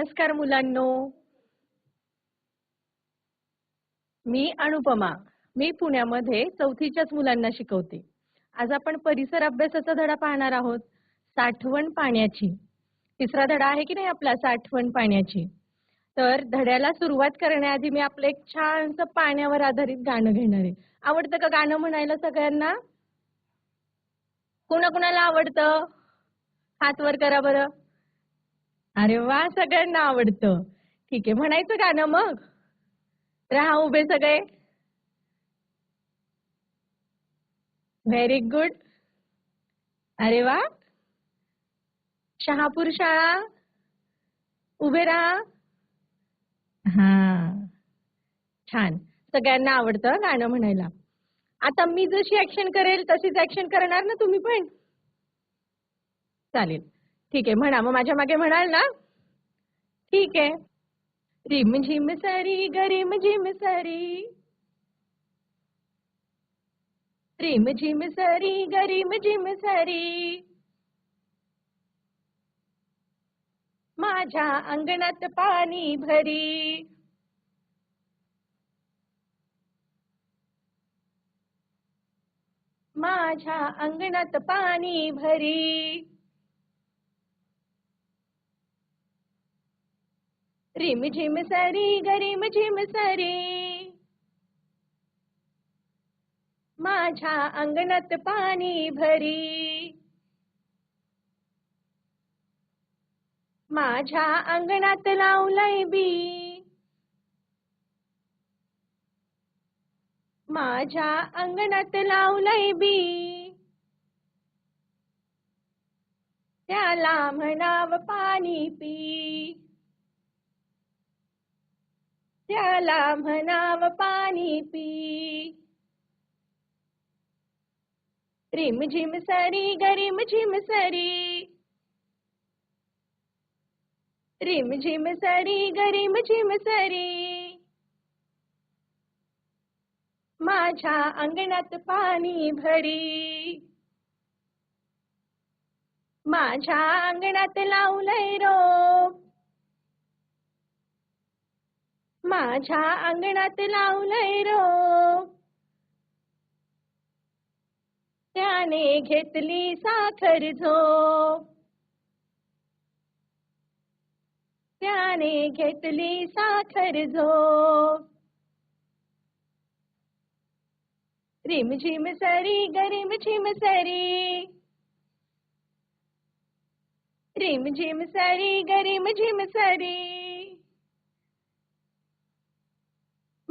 नमस्कार मुलांनो. मी अनुपमा. मी पुण्यामध्ये चौथीच्याच मुलांना शिकवते. आज आपण परिसर अभ्यासाचा धडा पाहणार आहोत. साठवण पाण्याची. तिसरा धडा आहे की नाही आपला? साठवण पाण्याची. तर धड्याला सुरुवात करण्याआधी मी आपलं एक छानसं पाण्यावर आधारित गाणं घेणार आहे. आवडतं का गाणं म्हणायला सगळ्यांना? कोणाकोणाला आवडतं? हात वर करा बरं. अरे वा सगळ्यांना आवडतं. ठीक आहे म्हणायचं गाणं मग? राहा उभे सगळे. व्हेरी गुड अरे वा. शहापूर शाळा. उभे राहा. हा. छान. सगळ्यांना आवडतं गाणं म्हणायला. आता मी जशी ऍक्शन करेल तशीच ऍक्शन करणार ना तुम्ही पण? चालेल. ठीक आहे, म्हणा. मग माझ्या मागे म्हणाल ना. ठीक आहे. रिम झिम सरी, गरिम झिम सरी. रिम झिम सरी, गरिम झिम सरी. माझ्या अंगणात पाणी भरी. माझ्या अंगणात पाणी भरी. रिम झिम सरी गरिम झिम सरी. माझ्या अंगणात पाणी भरी. माझ्या अंगणात लावलंय बी. माझ्या अंगणात लावलंय बी. त्याला म्हणाव पाणी पी. त्याला म्हणाव पाणी पी रिम झिम सरी गरिम झिम सरी. रिम झिम सरी गरिम झिम सरी. माझ्या अंगणात पाणी भरी. माझ्या अंगणात लावलंय रोप. माझ्या अंगणात लावलंय रो. त्याने घेतली साखर झोप. त्याने घेतली साखर झोप. रिम झिम सरी गरिम झिम सरी. रिम झिम सरी गरिम झिम सरी.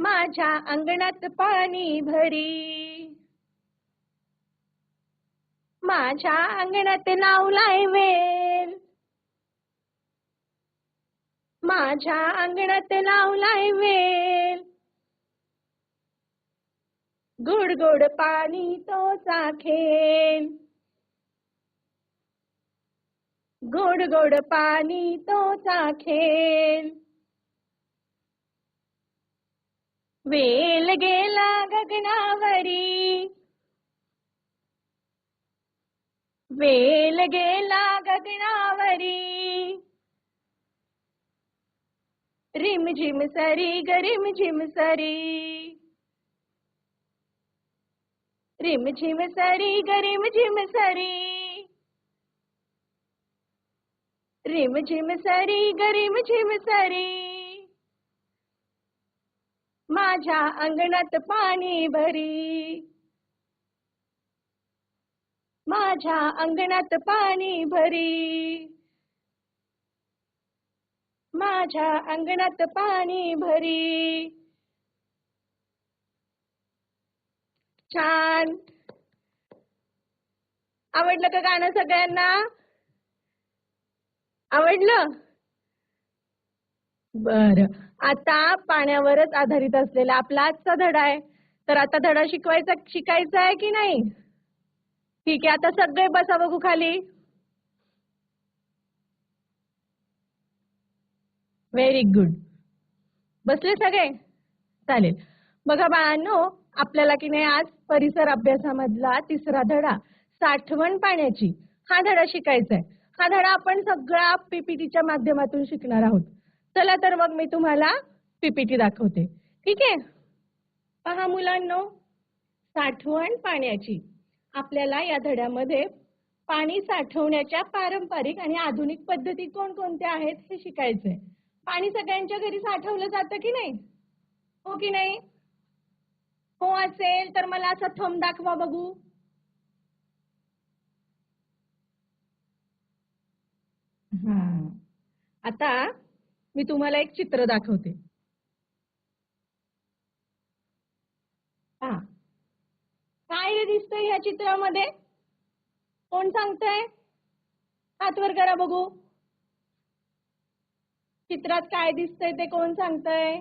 माझ्या अंगणात पाणी भरी. माझ्या अंगणात लावलाय वेल. माझ्या अंगणात लावलाय वेल. गोड गोड पाणी तो चाखेल गोड गोड पाणी तो चाखेल वेल गेला गगनावरी वेल गेला गगनावरी रिम झिम सरी गरिम झिम सरी. रिम झिम सरी गरिम झिम सरी. रिम झिम सरी गरिम झिम सरी. माझ्या अंगणात पाणी भरी. माझ्या अंगणात पाणी भरी. माझ्या अंगणात पाणी भरी. छान. आवडलं का गाणं सगळ्यांना? आवडलं? बर. आता पाण्यावरच आधारित असलेला आपला आजचा धडा आहे. तर आता धडा शिकवायचा शिकायचा आहे की नाही? ठीक आहे आता सगळे बसा बघू खाली. व्हेरी गुड बसले सगळे? चालेल. बघा बाळांनो आपल्याला की नाही आज परिसर अभ्यासामधला तिसरा धडा साठवण पाण्याची. हा धडा शिकायचा आहे. हा धडा आपण सगळा पीपीटीच्या माध्यमातून शिकणार आहोत. चला तर मग मी तुम्हाला पीपीटी दाखवते. ठीक आहे? पहा मुलांनो साठवण पाण्याची. आपल्याला या धड्यामध्ये पाणी साठवण्याच्या पारंपरिक आणि आधुनिक पद्धती कोणकोणत्या आहेत हे शिकायचंय. पाणी सगळ्यांच्या घरी साठवलं जातं की नाही? हो की नाही? हो असेल तर मला असा थंब दाखवा बघू. हा आता मी तुम्हाला एक चित्र दाखवते. हा. काय दिसतंय ह्या चित्रामध्ये? कोण सांगतंय? हात वर करा बघू. चित्रात काय दिसतंय ते कोण सांगतंय?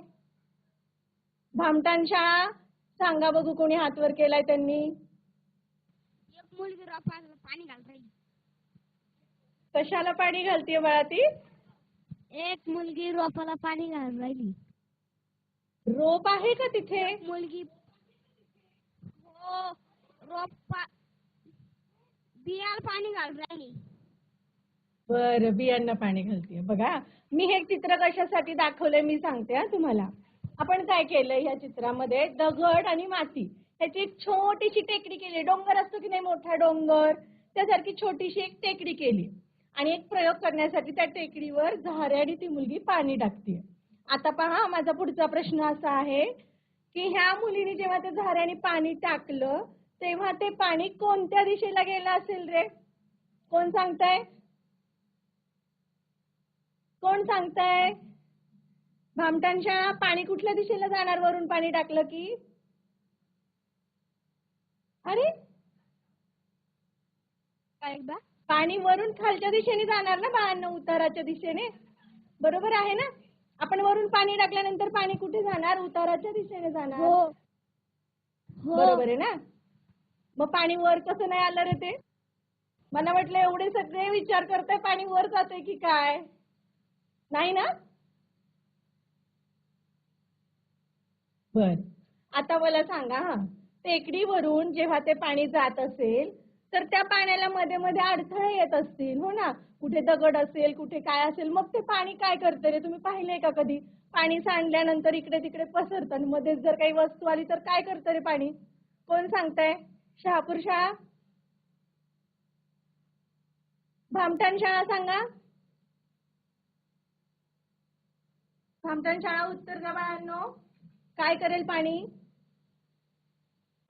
भामटान शाळा सांगा बघू कोणी हात वर केलाय त्यांनी. एक मुलगी पाणी घालत कशाला पाणी घालतीये बाळा ती? एक मुलगी रोपाला पाणी घालत राहिली. रोप आहे का तिथे? मुलगी हो रोपा बियाला पाणी घालत राहिली. बर बियांना पाणी घालतीये. बघा मी हे चित्र कशासाठी दाखवलंय मी सांगते हा तुम्हाला. आपण काय केलंय ह्या चित्रामध्ये? दगड आणि माती. ह्याची एक छोटीशी टेकडी केली. डोंगर असतो की नाही? मोठा डोंगर. त्यासारखी छोटीशी एक टेकडी केली. आणि एक प्रयोग करण्यासाठी त्या टेकडीवर झाऱ्याने ती मुलगी पाणी टाकते आता पहा माझा पुढचा प्रश्न असा आहे की ह्या मुलीने जेव्हा त्या झाऱ्याने पाणी टाकलं तेव्हा ते पाणी कोणत्या दिशेला गेलं असेल रे? कोण सांगताय? कोण सांगताय? भामटांच्या पाणी कुठल्या दिशेला जाणार वरून पाणी टाकलं की? अरे! काय एकदा? पाणी वरून खालच्या दिशेने जाणार ना बाळांना उताराच्या दिशेने? बरोबर आहे ना? आपण वरून पाणी टाकल्यानंतर पाणी कुठे जाणार? उताराच्या दिशेने जाणार. हो. हो. बरोबर आहे ना? मग पाणी वर कसं नाही आलं रे ते? मला वाटलं एवढे सगळे विचार करताय पाणी वर जाते की काय? नाही ना? बर. आता मला सांगा हा. टेकडीवरून जेव्हा ते पाणी जात असेल तर त्या पाण्याला मध्ये मध्ये अडथळे येत असतील हो ना? कुठे दगड असेल कुठे काय असेल मग ते पाणी काय करते रे? तुम्ही पाहिले का कधी? पाणी सांडल्यानंतर इकडे तिकडे पसरतं आणि मध्येच जर काही वस्तू आली तर काय करतं रे पाणी? कोण सांगताय? शहापूर शाळा? भामटान शाळा सांगा. भामटान शाळा उत्तर द्या बाळांनो. काय करेल पाणी?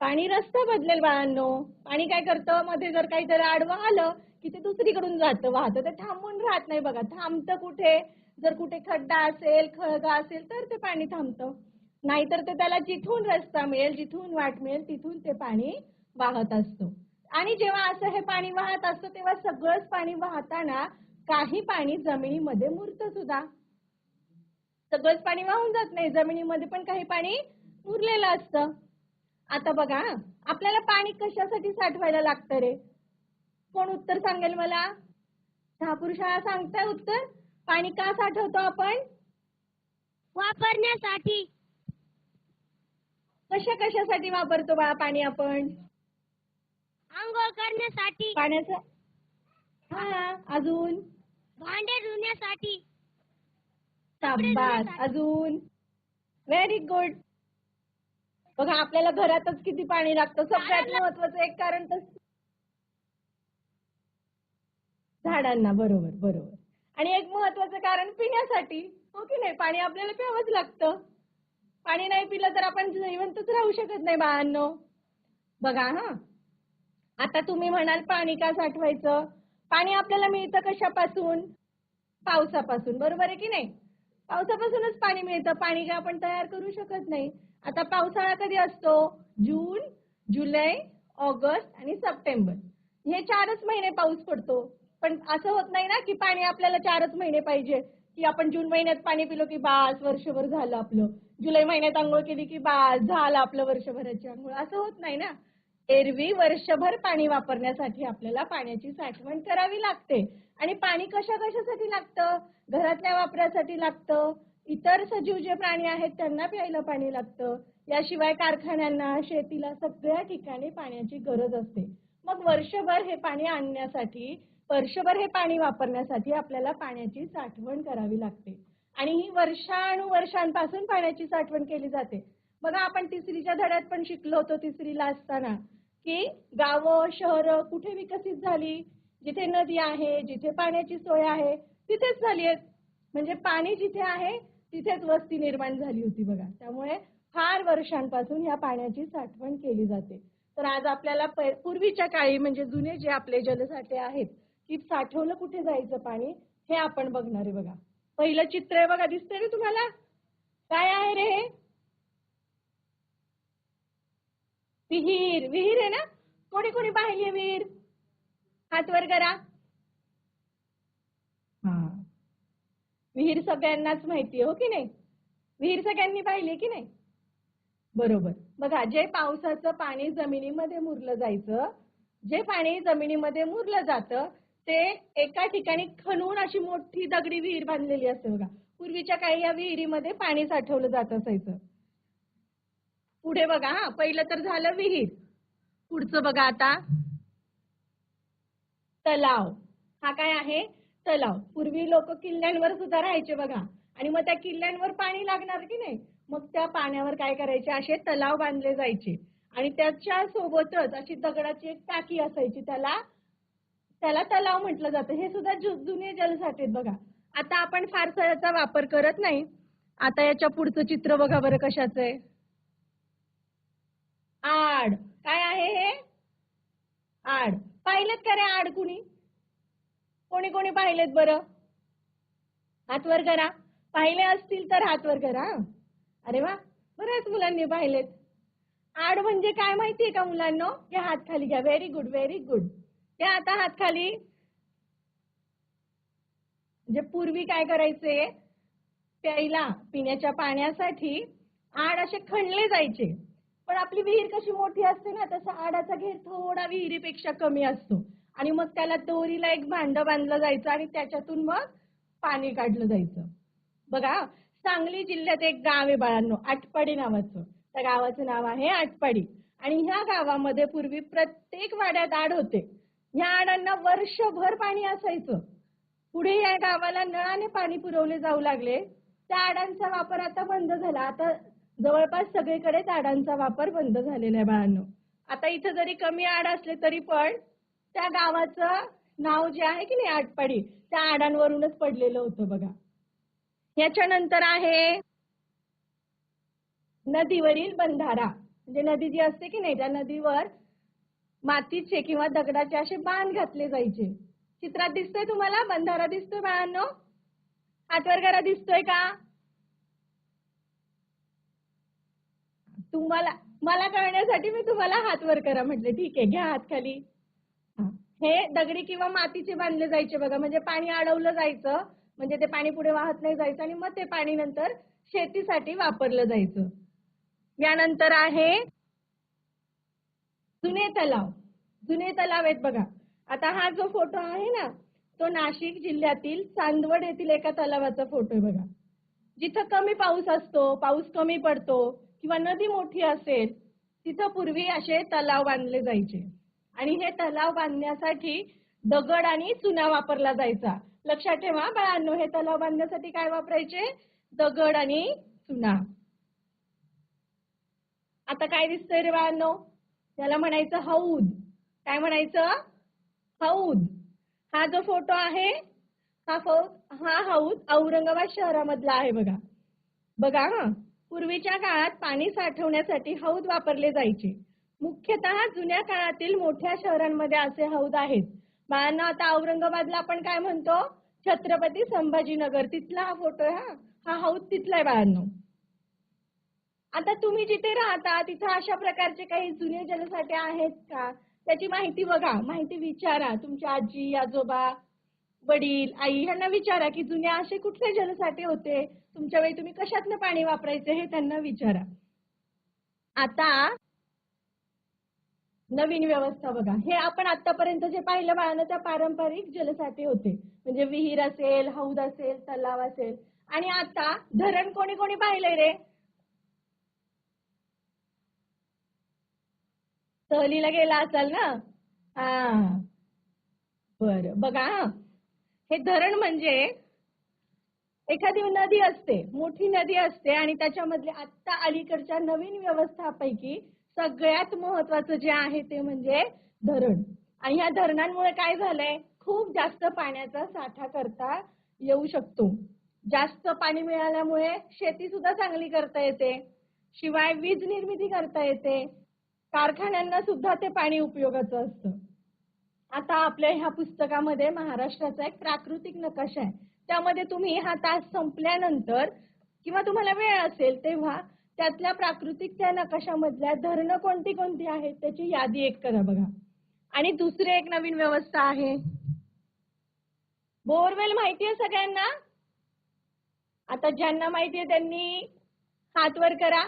पाणी रस्ता बदलेल बाळांनो. पाणी काय करतं? मध्ये जर काही जर आडवं आलं की ते दुसरीकडून जातं वाहतं. ते थांबून राहत नाही बघा. थांबतं कुठे? जर कुठे खड्डा असेल खळगा असेल तर ते पाणी थांबतं. नाहीतर ते त्याला जिथून रस्ता मिळेल जिथून वाट मिळेल तिथून ते पाणी वाहत असतं. आणि जेव्हा असं हे पाणी वाहत असतं तेव्हा सगळंच पाणी वाहताना काही पाणी जमिनीमध्ये मुरतं सुद्धा. सगळंच पाणी वाहून जात नाही. जमिनीमध्ये पण काही पाणी मुरलेलं असतं. आता बघा आपल्याला पाणी कशासाठी साठवायला लागतं रे? कोण उत्तर सांगेल मला? शहापूर शाळा सांगताय उत्तर? पाणी का साठवतो आपण? वापरण्यासाठी. कशा कशासाठी वापरतो बा पाणी आपण? आंघोळ करण्यासाठी. पाण्याचं? हा अजून? भांडे धुण्यासाठी. शाबास अजून? व्हेरी गुड बघा आपल्याला घरातच किती पाणी लागतं. सगळ्यात महत्वाचं एक कारण तर झाडांना बरोबर बरोबर. आणि एक महत्वाचं कारण पिण्यासाठी हो की नाही? पाणी आपल्याला प्यावंच लागतं. पाणी नाही पिलं तर आपण जिवंतच राहू शकत नाही बाळांनो. बघा हा. आता तुम्ही म्हणाल पाणी का साठवायचं? पाणी आपल्याला मिळतं कशापासून? पावसापासून. बरोबर आहे की नाही? पावसापासूनच पाणी मिळतं. पाणी काय आपण तयार करू शकत नाही. आता पावसाळा कधी असतो? जून जुलै ऑगस्ट आणि सप्टेंबर. हे चारच महिने पाऊस पडतो. पण असं होत नाही ना की पाणी आपल्याला चारच महिने पाहिजे. की आपण जून महिन्यात पाणी पिलो की बास वर्षभर झालं आपलं. जुलै महिन्यात आंघोळ केली की बास झालं आपलं वर्षभराची आंघोळ. असं होत नाही ना. एरवी वर्षभर पाणी वापरण्यासाठी आपल्याला पाण्याची साठवण करावी लागते. आणि पाणी कशा कशासाठी लागतं? घरातल्या वापरासाठी लागतं? इतर सजीव जे प्राणी आहेत त्यांना प्यायला पाणी लागतं. याशिवाय कारखान्यांना शेतीला सगळ्या ठिकाणी पाण्याची गरज असते. मग वर्षभर हे पाणी आणण्यासाठी वर्षभर हे पाणी वापरण्यासाठी आपल्याला पाण्याची साठवण करावी लागते. आणि ही वर्षानुवर्षांपासून पाण्याची साठवण केली जाते. बघा आपण तिसरीच्या धड्यात पण शिकलो होतो तिसरीला असताना की गावं शहरं कुठे विकसित झाली? जिथे नदी आहे जिथे पाण्याची सोय आहे तिथेच झाली आहे म्हणजे पाणी जिथे आहे तिथेच वस्ती निर्माण झाली होती बघा. त्यामुळे फार वर्षांपासून या पाण्याची साठवण केली जाते. तर आज आपल्याला पूर्वीच्या काळी म्हणजे जुने जे आपले जलसाठे आहेत की साठवलं कुठे जायचं पाणी हे आपण बघणार आहे बघा. पहिलं चित्र आहे बघा दिसतंय ना तुम्हाला? काय आहे रे हे? विहीर विहीर आहे ना? कोणी कोणी पाहिली विहीर? हात वर करा हा विहीर सगळ्यांनाच माहिती हो की नाही? विहीर सगळ्यांनी पाहिली की नाही? बरोबर. बघा जे पावसाचं पाणी जमिनीमध्ये मुरलं जायचं जे पाणी जमिनीमध्ये मुरलं जातं ते एका ठिकाणी खणून अशी मोठी दगडी विहीर बांधलेली असते बघा. पूर्वीच्या काळी या विहिरीमध्ये पाणी साठवलं जात असायचं. पुढे बघा हा पहिलं तर झालं विहीर. पुढचं बघा आता. तलाव. हा काय आहे? तलाव पूर्वी लोक किल्ल्यांवर सुद्धा राहायचे बघा. आणि मग त्या किल्ल्यांवर पाणी लागणार की नाही? मग त्या पाण्यावर काय करायचे? असे तलाव बांधले जायचे. आणि त्याच्या सोबतच अशी दगडाची एक टाकी असायची. त्याला त्याला तलाव म्हटलं जातं. हे सुद्धा जुने जलसाठे बघा. आता आपण फारसा याचा वापर करत नाही. आता याच्या पुढचं चित्र बघा बरं कशाचं आहे. आड. काय आहे हे? आड. पाहिलेत का रे आड कुणी? कोणी कोणी पाहिलेत बरं? हात वर करा. पाहिले असतील तर हात वर करा. अरे वा बऱ्याच मुलांनी पाहिलेत. आड म्हणजे काय माहितीये का मुलांना? घ्या हात खाली घ्या. व्हेरी गुड व्हेरी गुड ते आता हात खाली. म्हणजे पूर्वी काय करायचे? प्यायला पिण्याच्या पाण्यासाठी आड असे खणले जायचे. पण आपली विहीर कशी मोठी असते ना तसा आडाचा घेर थोडा विहिरीपेक्षा कमी असतो. आणि मग त्याला दोरीला एक भांड बांधलं जायचं आणि त्याच्यातून मग पाणी काढलं जायचं. बघा सांगली जिल्ह्यात एक गाव आहे बाळांनो आटपाडी नावाचं. त्या गावाचं नाव आहे आटपाडी. आणि ह्या गावामध्ये पूर्वी प्रत्येक वाड्यात आड होते. ह्या आडांना वर्षभर पाणी असायचं. पुढे या गावाला नळाने पाणी पुरवले जाऊ लागले. त्या आडांचा वापर आता बंद झाला. आता जवळपास सगळीकडे आडांचा वापर बंद झालेला आहे बाळांनो. आता इथं जरी कमी आड असले तरी पण त्या गावाचं नाव जे आहे की नाही आटपाडी त्या आडांवरूनच पडलेलं होतं बघा. याच्यानंतर आहे नदीवरील बंधारा. म्हणजे नदी जी असते की नाही त्या नदीवर मातीचे किंवा दगडाचे असे बांध घातले जायचे. चित्रात दिसतोय तुम्हाला? बंधारा दिसतोय बाळांनो? हातवरगारा करा दिसतोय का? तुम्हाला मला कळण्यासाठी मी तुम्हाला हात वर करा म्हटलं. ठीक आहे घ्या हात खाली. हे दगडी किंवा मातीचे बांधले जायचे बघा. म्हणजे पाणी अडवलं जायचं म्हणजे ते पाणी पुढे वाहत नाही जायचं आणि मग ते पाणी नंतर शेतीसाठी वापरलं जायचं. यानंतर आहे जुने तलाव. जुने तलाव आहेत बघा. आता हा जो फोटो आहे ना तो नाशिक जिल्ह्यातील चांदवड येथील एका तलावाचा फोटो आहे बघा. जिथं कमी पाऊस असतो पाऊस कमी पडतो किंवा नदी मोठी असेल तिथं पूर्वी असे तलाव बांधले जायचे. आणि हे तलाव बांधण्यासाठी दगड आणि चुना वापरला जायचा. लक्षात ठेवा बाळांनो हे तलाव बांधण्यासाठी काय वापरायचे? दगड आणि चुना. आता काय दिसतंय रे बाळांनो? याला म्हणायचं हौद. काय म्हणायचं? हौद. हा जो फोटो आहे हा फौ हा हौद औरंगाबाद शहरामधला आहे बघा. बघा हा. पूर्वीच्या काळात पाणी साठवण्यासाठी हौद वापरले जायचे. मुख्यतः जुन्या काळातील मोठ्या शहरांमध्ये असे हौद आहेत. बाळांना आता औरंगाबादला आपण काय म्हणतो? छत्रपती संभाजीनगर. तिथला हा फोटो हा? हा हौद तिथला आहे बाळांनो. आता तुम्ही जिथे राहता तिथं अशा प्रकारचे काही जुने जलसाठे आहेत का? त्याची माहिती बघा. माहिती विचारा. तुमच्या आजी आजोबा वडील आई यांना विचारा की जुन्या असे कुठले जलसाठे होते? तुमच्या वेळी तुम्ही कशातनं पाणी वापरायचे हे त्यांना विचारा. आता नवीन व्यवस्था बघा. हे आपण आतापर्यंत जे पाहिलं बाळानं त्या पारंपरिक जलसाठे होते. म्हणजे विहीर असेल हौद असेल तलाव असेल. आणि आता धरण कोणी कोणी पाहिलंय रे? सहलीला गेला असाल ना? हा. बर बघा हे. धरण म्हणजे एखादी नदी असते मोठी नदी असते आणि त्याच्यामधले आत्ता अलीकडच्या नवीन व्यवस्थापैकी सगळ्यात महत्वाचं जे आहे ते म्हणजे धरण. आणि ह्या धरणांमुळे काय झालंय? खूप जास्त पाण्याचा साठा करता येऊ शकतो. जास्त पाणी मिळाल्यामुळे शेती सुद्धा चांगली करता येते. शिवाय वीज निर्मिती करता येते. कारखान्यांना सुद्धा ते पाणी उपयोगाचं असतं. आता आपल्या ह्या पुस्तकामध्ये महाराष्ट्राचा एक प्राकृतिक नकाशा आहे. त्यामध्ये तुम्ही हा तास संपल्यानंतर किंवा तुम्हाला वेळ असेल तेव्हा त्यातल्या प्राकृतिक त्या नकाशामधल्या धरणं कोणती कोणती आहेत त्याची यादी एक करा बघा. आणि दुसरी एक नवीन व्यवस्था आहे. बोरवेल माहिती आहे सगळ्यांना? आता ज्यांना माहिती आहे त्यांनी हातवर करा.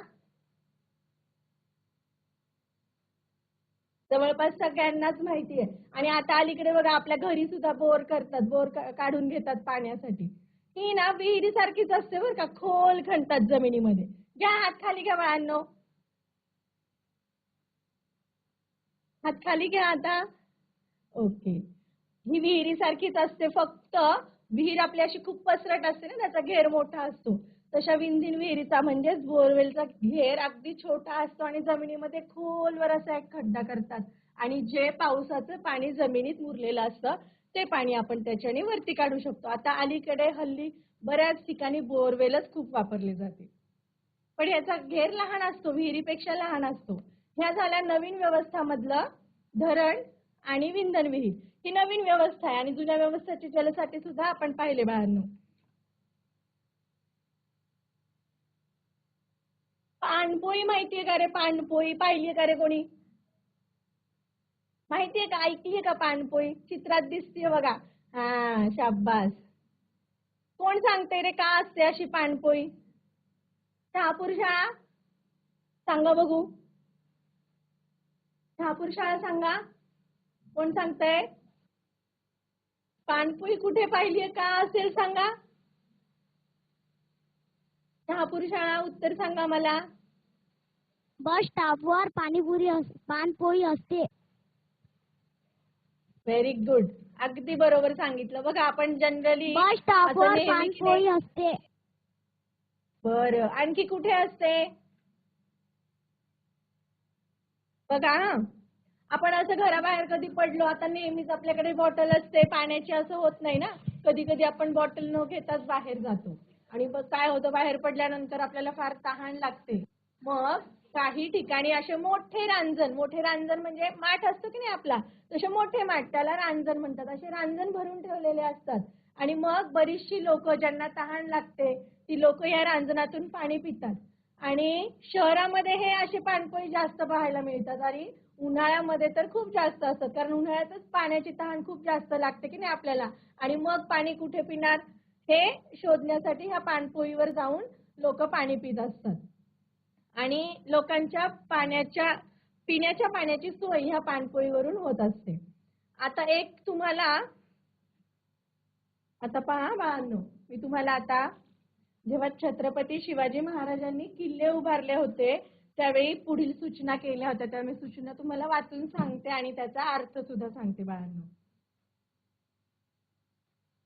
जवळपास सगळ्यांनाच माहिती आहे. आणि आता अलीकडे बघा आपल्या घरी सुद्धा बोर करतात बोर काढून घेतात पाण्यासाठी. ही ना विहिरी सारखीच असते बरं का खोल खणतात जमिनीमध्ये. घ्या हात खाली घ्या बाळांनो. हात खाली घ्या आता. ओके. ही विहिरी सारखीच असते फक्त. विहीर आपली अशी खूप पसरट असते ना त्याचा घेर मोठा असतो. तशा विंधीन विहिरीचा म्हणजेच बोरवेलचा घेर अगदी छोटा असतो आणि जमिनीमध्ये खोलवर असा एक खड्डा करतात. आणि जे पावसाचं पाणी जमिनीत मुरलेलं असतं ते पाणी आपण त्याच्याने वरती काढू शकतो. आता अलीकडे हल्ली बऱ्याच ठिकाणी बोरवेलच खूप वापरले जाते. पण याचा घेर लहान असतो विहिरीपेक्षा लहान असतो. ह्या झाल्या नवीन व्यवस्थामधलं धरण आणि विंधन विहीर. ही नवीन व्यवस्था आहे आणि जुन्या व्यवस्थेचे जलसाठे सुद्धा आपण पाहिले बाळांनो. पाणपोई माहितीये का रे पाणपोई? पाहिलीये का रे कोणी? माहितीये का? ऐकलीये का पाणपोई? चित्रात दिसतीये बघा. हा शाब्बास कोण सांगते रे का असते अशी पाणपोई? शहापूर शाळा सांगा बघू. शहापूर शाळा सांगा. कोण सांगतंय? पाणपोई कुठे पाहिलीये का असेल सांगा. शहापूर शाळा उत्तर सांगा मला. बस स्टॉपवर पाणीपुरी पानपोळी असते. व्हेरी गुड अगदी बरोबर सांगितलं. बघा आपण जनरली बस स्टॉपवर पानपोळी असते. बर. आणखी कुठे असते? बघा हा. आपण असं घराबाहेर कधी पडलो आता नेहमीच आपल्याकडे बॉटल असते पाण्याची असं होत नाही ना. कधी कधी आपण बॉटल न घेताच बाहेर जातो. आणि मग काय होतं बाहेर पडल्यानंतर आपल्याला फार तहान लागते. मग काही ठिकाणी असे मोठे रांजण मोठे रांजण म्हणजे माठ असतो की नाही आपला? तसे मोठे माठ त्याला रांजण म्हणतात. असे रांजण भरून ठेवलेले असतात. आणि मग बरीचशी लोक ज्यांना तहान लागते लोक या रांजणातून पाणी पितात. आणि शहरामध्ये हे असे पाणपोई जास्त पाहायला मिळतात आणि उन्हाळ्यामध्ये तर खूप जास्त असतात. कारण उन्हाळ्यातच पाण्याची तहान खूप जास्त लागते की नाही आपल्याला? आणि मग पाणी कुठे पिणार? हे शोधण्यासाठी ह्या पाणपोईवर जाऊन लोक पाणी पित असतात. आणि लोकांच्या पाण्याच्या पिण्याच्या पाण्याची सोय ह्या पाणपोईवरून होत असते. आता एक तुम्हाला आता पहा बाळांनो मी तुम्हाला आता जेव्हा छत्रपती शिवाजी महाराजांनी किल्ले उभारले होते त्यावेळी पुढील सूचना केल्या होत्या. त्या मी सूचना तुम्हाला वाचून सांगते आणि त्याचा अर्थ सुद्धा सांगते बाळांनो.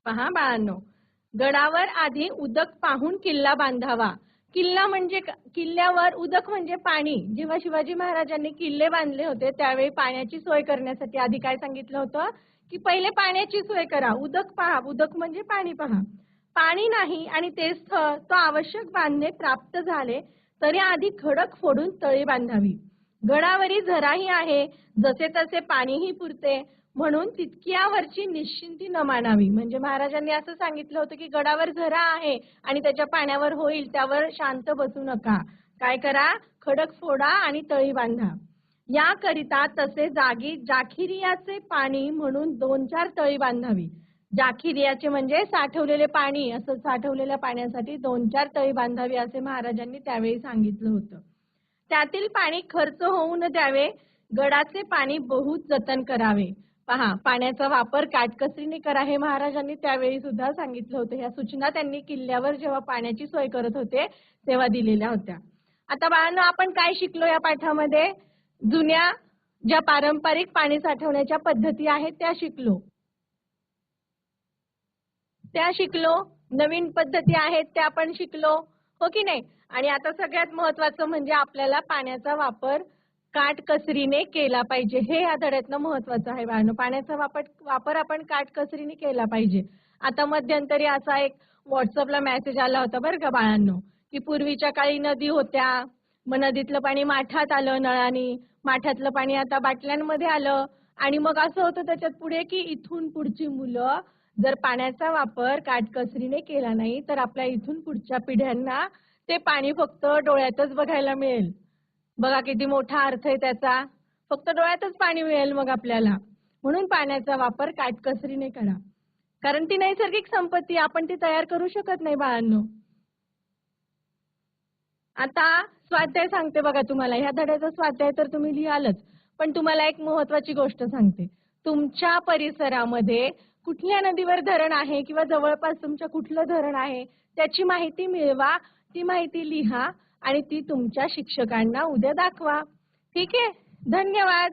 पहा बाळांनो गडावर आधी उदक पाहून किल्ला बांधावा. किल्ला म्हणजे किल्ल्यावर उदक म्हणजे पाणी. जेव्हा शिवाजी महाराजांनी किल्ले बांधले होते त्यावेळी पाण्याची सोय करण्यासाठी आधी काय सांगितलं होतं? की पहिले पाण्याची सोय करा. उदक पहा. उदक म्हणजे पाणी पहा. पाणी नाही आणि ते स्थळ तो आवश्यक बांधणे प्राप्त झाले तरी आधी खडक फोडून तळी बांधावी. गडावरी झराही आहे जसे तसे पाणीही पुरते म्हणून तितक्यावरची निश्चिंती न मानावी. म्हणजे महाराजांनी असं सांगितलं होतं की गडावर झरा आहे आणि त्याच्या पाण्यावर होईल त्यावर शांत बसू नका. काय करा? खडक फोडा आणि तळी बांधा. याकरिता तसे जागी जाखिरियाचे पाणी म्हणून दोन चार तळी बांधावी. जाखिरियाचे म्हणजे साठवलेले पाणी असं साठवलेल्या पाण्यासाठी दोन चार तळी बांधावी असे महाराजांनी त्यावेळी सांगितलं होतं. त्यातील पाणी खर्च होऊ न द्यावे गडाचे पाणी बहुत जतन करावे. पहा पाण्याचा वापर काटकसरीने करा हे महाराजांनी त्यावेळी सुद्धा सांगितलं होतं. ह्या सूचना त्यांनी किल्ल्यावर जेव्हा पाण्याची सोय करत होते तेव्हा दिलेल्या होत्या. आता बाळांना आपण काय शिकलो या पाठामध्ये? जुन्या ज्या पारंपरिक पाणी साठवण्याच्या पद्धती आहेत त्या शिकलो. त्या शिकलो नवीन पद्धती आहेत त्या आपण शिकलो हो की नाही? आणि आता सगळ्यात महत्वाचं म्हणजे आपल्याला पाण्याचा वापर काटकसरीने केला पाहिजे. हे या धड्यातनं महत्वाचं आहे बाळांनो. पाण्याचा वापर वापर आपण काटकसरीने केला पाहिजे. आता मध्यंतरी असा एक व्हॉट्सअपला मेसेज आला होता बरं का बाळांनो की पूर्वीच्या काळी नदी होत्या मग नदीतलं पाणी माठात आलं नळाने माठातलं पाणी आता बाटल्यांमध्ये आलं. आणि मग असं होतं त्याच्यात पुढे की इथून पुढची मुलं जर पाण्याचा वापर काटकसरीने केला नाही तर आपल्या इथून पुढच्या पिढ्यांना ते पाणी फक्त डोळ्यातच बघायला मिळेल. बघा किती मोठा अर्थ आहे त्याचा. फक्त डोळ्यातच पाणी मिळेल मग आपल्याला. म्हणून पाण्याचा वापर काटकसरीने करा. कारण ती नैसर्गिक संपत्ती आपण ती तयार करू शकत नाही बाळांनो. आता स्वाध्याय सांगते बघा तुम्हाला. ह्या धड्याचा स्वाध्याय तर तुम्ही लिहालच. पण तुम्हाला एक महत्वाची गोष्ट सांगते. तुमच्या परिसरामध्ये कुठल्या नदीवर धरण आहे किंवा जवळपास तुमच्या कुठलं धरण आहे त्याची माहिती मिळवा ती माहिती लिहा आणि ती तुमच्या शिक्षकांना उद्या दाखवा. ठीक आहे? धन्यवाद.